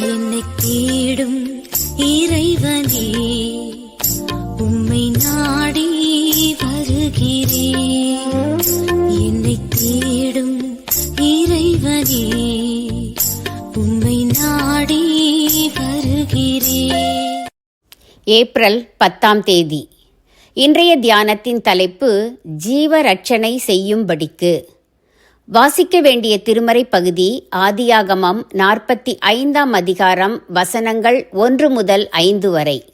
என்னை தேடும் இறைவனே உம்மை நாடி வருகிறேன் என்னை தேடும் இறைவனே உம்மை நாடி வருகிறேன் ஏப்ரல் பத்தாம் தேதி. இன்றைய தியானத்தின் தலைப்பு ஜீவரட்சணை செய்யும்படிக்கு. வாசிக்க வேண்டிய திருமறை பகுதி ஆதியாகமம் நாற்பத்தி ஐந்தாம் அதிகாரம் வசனங்கள் ஒன்று முதல் ஐந்து வரை.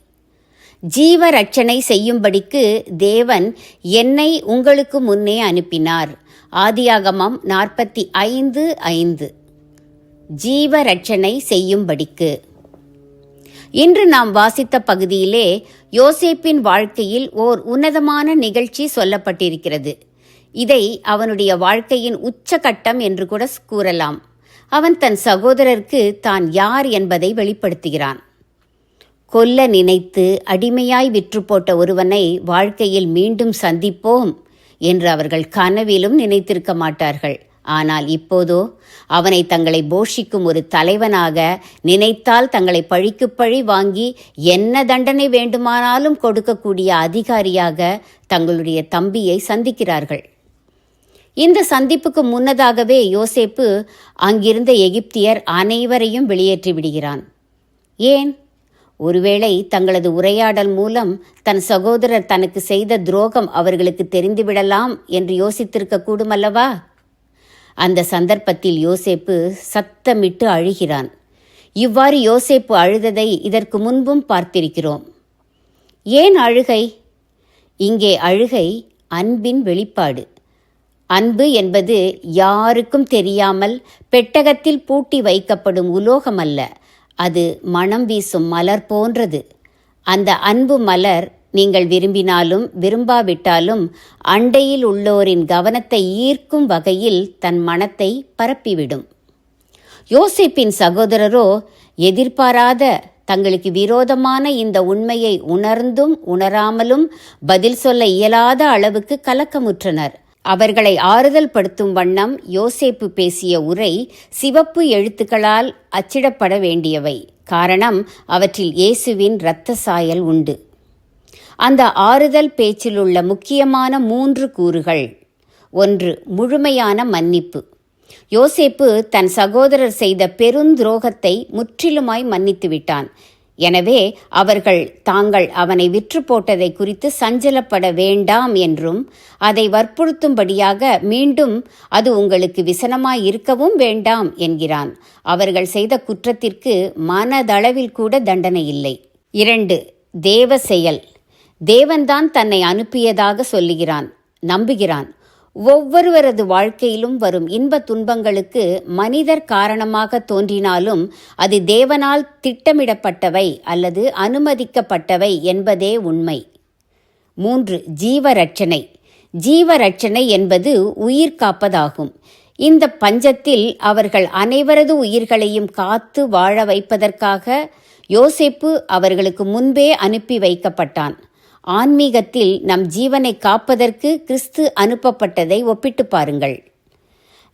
ஜீவ ரட்சணை செய்யும்படிக்கு தேவன் என்னை உங்களுக்கு முன்னே அனுப்பினார். ஆதியாகமம் நாற்பத்தி ஐந்து ஐந்து. ஜீவ ரட்சணை செய்யும்படிக்கு. இன்று நாம் வாசித்த பகுதியிலே யோசேப்பின் வாழ்க்கையில் ஓர் உன்னதமான நிகழ்ச்சி சொல்லப்பட்டிருக்கிறது. இதை அவனுடைய வாழ்க்கையின் உச்சகட்டம் என்று கூட கூறலாம். அவன் தன் சகோதரருக்கு தான் யார் என்பதை வெளிப்படுத்துகிறான். கொல்ல நினைத்து அடிமையாய் விற்று போட்ட ஒருவனை வாழ்க்கையில் மீண்டும் சந்திப்போம் என்று அவர்கள் கனவிலும் நினைத்திருக்க மாட்டார்கள். ஆனால் இப்போதோ அவனை தங்களை போஷிக்கும் ஒரு தலைவனாக நினைத்தால் தங்களை பழிக்கு பழி வாங்கி என்ன தண்டனை வேண்டுமானாலும் கொடுக்கக்கூடிய அதிகாரியாக தங்களுடைய தம்பியை சந்திக்கிறார்கள். இந்த சந்திப்புக்கு முன்னதாகவே யோசேப்பு அங்கிருந்த எகிப்தியர் அனைவரையும் வெளியேற்றி விடுகிறான். ஏன்? ஒருவேளை தங்களது உரையாடல் மூலம் தன் சகோதரர் தனக்கு செய்த துரோகம் அவர்களுக்கு தெரிந்துவிடலாம் என்று யோசித்திருக்க கூடுமல்லவா? அந்த சந்தர்ப்பத்தில் யோசேப்பு சத்தமிட்டு அழுகிறான். இவ்வாறு யோசேப்பு அழுததை இதற்கு முன்பும் பார்த்திருக்கிறோம். ஏன் அழுகை? இங்கே அழுகை அன்பின் வெளிப்பாடு. அன்பு என்பது யாருக்கும் தெரியாமல் பெட்டகத்தில் பூட்டி வைக்கப்படும் உலோகம் அல்ல அது மனம் வீசும் மலர் போன்றது. அந்த அன்பு மலர் நீங்கள் விரும்பினாலும் விரும்பாவிட்டாலும் அண்டையில் உள்ளோரின் கவனத்தை ஈர்க்கும் வகையில் தன் மனத்தை பரப்பிவிடும். யோசிப்பின் சகோதரரோ எதிர்பாராத தங்களுக்கு விரோதமான இந்த உண்மையை உணர்ந்தும் உணராமலும் பதில் சொல்ல இயலாத அளவுக்கு கலக்கமுற்றனர். அவர்களை ஆறுதல் படுத்தும் வண்ணம் யோசேப்பு பேசிய உரை சிவப்பு எழுத்துக்களால் அச்சிடப்பட வேண்டியவை. காரணம் அவற்றில் இயேசுவின் இரத்த சாயல் உண்டு. அந்த ஆறுதல் பேச்சிலுள்ள முக்கியமான மூன்று கூறுகள். ஒன்று முழுமையான மன்னிப்பு. யோசேப்பு தன் சகோதரர் செய்த பெருந்துரோகத்தை முற்றிலுமாய் மன்னித்து விட்டான் எனவே அவர்கள் தாங்கள் அவனை விற்று போட்டதை குறித்து சஞ்சலப்பட வேண்டாம் என்றும் அதை வற்புறுத்தும்படியாக மீண்டும் அது உங்களுக்கு விசனமாய் இருக்கவும் வேண்டாம் என்கிறான். அவர்கள் செய்த குற்றத்திற்கு மனதளவில் கூட தண்டனை இல்லை இரண்டு தேவ செயல். தேவன்தான் தன்னை அனுப்பியதாக சொல்லுகிறான் நம்புகிறான். ஒவ்வொருவரது வாழ்க்கையிலும் வரும் இன்ப துன்பங்களுக்கு மனிதர் காரணமாக தோன்றினாலும் அது தேவனால் திட்டமிடப்பட்டவை அல்லது அனுமதிக்கப்பட்டவை என்பதே உண்மை. மூன்று ஜீவரட்சணை. ஜீவரட்சணை என்பது உயிர் காப்பதாகும். இந்த பஞ்சத்தில் அவர்கள் அனைவரது உயிர்களையும் காத்து வாழ வைப்பதற்காக யோசிப்பு அவர்களுக்கு முன்பே அனுப்பி வைக்கப்பட்டான். ஆன்மீகத்தில் நம் ஜீவனை காப்பதற்கு கிறிஸ்து அனுப்பப்பட்டதை ஒப்பிட்டு பாருங்கள்.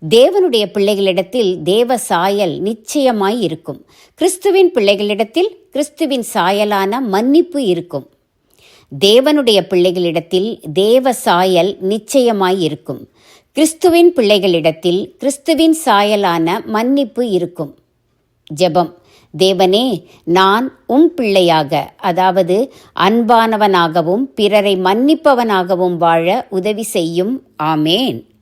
தேவனுடைய பிள்ளைகளிடத்தில் தேவ சாயல் நிச்சயமாய் இருக்கும். கிறிஸ்துவின் பிள்ளைகளிடத்தில் கிறிஸ்துவின் சாயலான மன்னிப்பு இருக்கும். தேவனுடைய பிள்ளைகளிடத்தில் தேவ சாயல் நிச்சயமாய் இருக்கும். கிறிஸ்துவின் பிள்ளைகளிடத்தில் கிறிஸ்துவின் சாயலான மன்னிப்பு இருக்கும். ஜெபம். தேவனே நான் உம் பிள்ளையாக அதாவது அன்பானவனாகவும் பிறரை மன்னிப்பவனாகவும் வாழ உதவி செய்யும். ஆமேன்.